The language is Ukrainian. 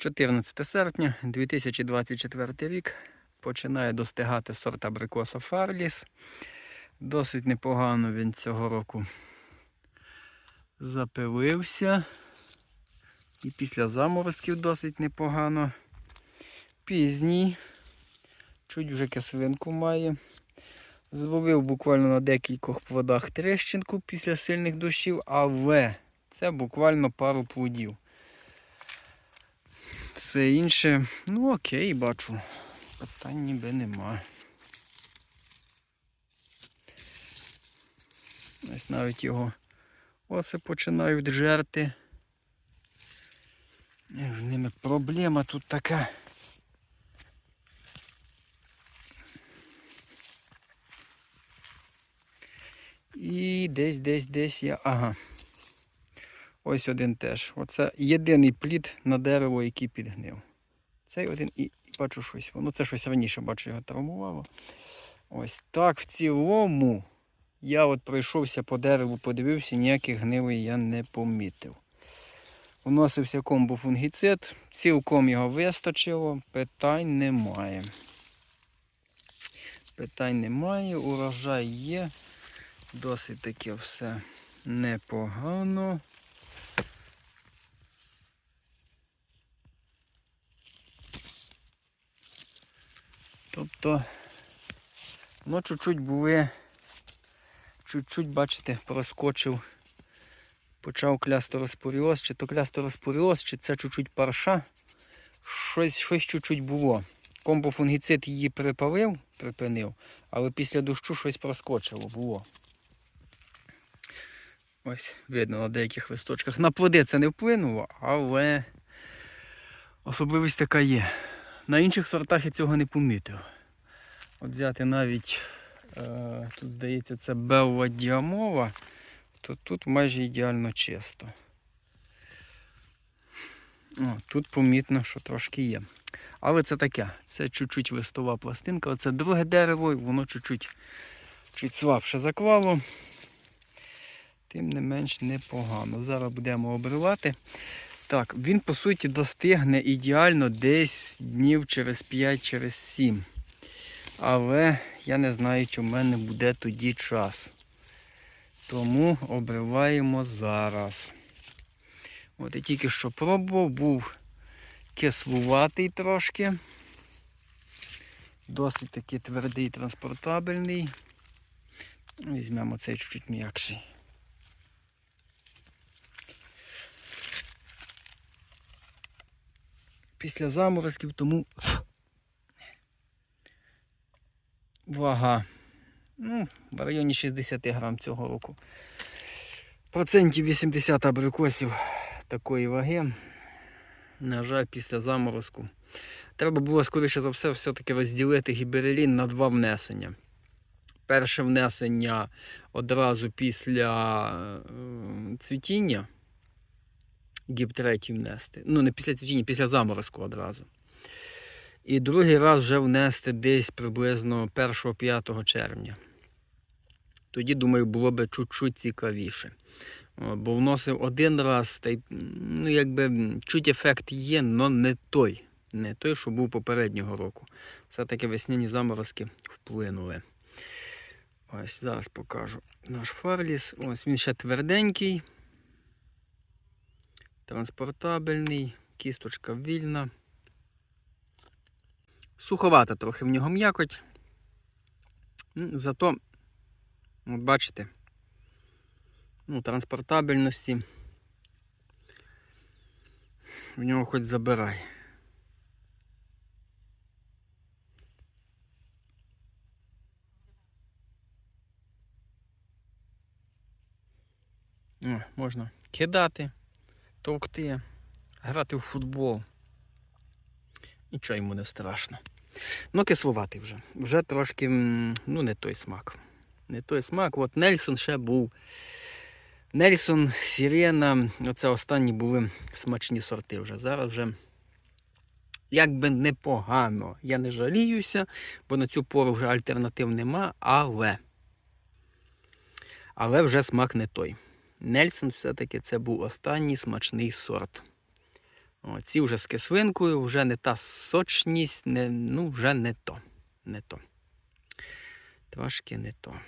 14 серпня 2024 рік починає достигати сорт абрикоса Фарліс. Досить непогано він цього року запилився. І після заморозків досить непогано. Пізній, чуть вже кислинку має. Зловив буквально на декількох плодах трещинку після сильних дощів, але це буквально пару плодів. Все інше, ну окей, бачу. Питань ніби нема. Ось навіть його оси починають жерти. З ними проблема тут така. І десь, десь, десь я. Ага. Ось один теж. Оце єдиний плід на дерево, який підгнив. Цей один і, бачу щось. Ну це щось раніше бачу, його травмувало. Ось так в цілому. Я от пройшовся по дереву, подивився, ніяких гнилий я не помітив. Вносився комбофунгіцид, цілком його вистачило, питань немає. Питань немає, урожай є. Досить таке все непогано. Тобто, ну, чуть-чуть були, чуть-чуть, бачите, проскочив, почав клястороспоріоз, чи то клястороспоріоз, чи це чуть-чуть парша. Щось, щось чуть-чуть було. Комбофунгіцид її припалив, припинив, але після дощу щось проскочило, було. Ось, видно на деяких листочках. На плоди це не вплинуло, але особливість така є. На інших сортах я цього не помітив. От взяти навіть, е, тут здається, це Белла Діамова, то тут майже ідеально чисто. О, тут помітно, що трошки є. Але це таке, це чуть-чуть листова пластинка, оце друге дерево, і воно чуть-чуть чуть слабше заклало. Тим не менш непогано. Зараз будемо обривати. Так, він по суті достигне ідеально десь днів через 5, через 7. Але я не знаю, чи в мене буде тоді час. Тому обриваємо зараз. От я тільки що пробував, був кислуватий трошки. Досить таки твердий, транспортабельний. Візьмемо цей чуть-чуть м'якший. Після заморозків, тому вага ну, в районі 60 грам цього року. Процентів 80 абрикосів такої ваги. На жаль, після заморозку. Треба було, скоріше за все, все-таки розділити гіберелін на два внесення. Перше внесення одразу після е, цвітіння. Гіб третій внести. Ну, не після цвітіння, після заморозку одразу. І другий раз вже внести десь приблизно 1-5 червня. Тоді, думаю, було б чуть-чуть цікавіше. Бо вносив один раз, та й, ну, якби чуть ефект є, але не той. Не той, що був попереднього року. Все-таки весняні заморозки вплинули. Ось зараз покажу наш фарліс. Ось він ще тверденький, транспортабельний, кісточка вільна. Суховата трохи в нього м'якоть. Зато, от бачите, ну, транспортабельності в нього хоч забирай. О, можна кидати, товкти, грати в футбол. Нічого йому не страшно. Ну, кислуватий вже. Вже трошки, ну, не той смак. Не той смак. От Нельсон ще був. Нельсон, Сірена, оце останні були смачні сорти вже. Зараз вже якби непогано. Я не жаліюся, бо на цю пору вже альтернатив нема, але. Але вже смак не той. Нельсон все-таки це був останній смачний сорт. О, ці вже з кислинкою, вже не та сочність, не, ну вже не то. Не то. Трошки не то.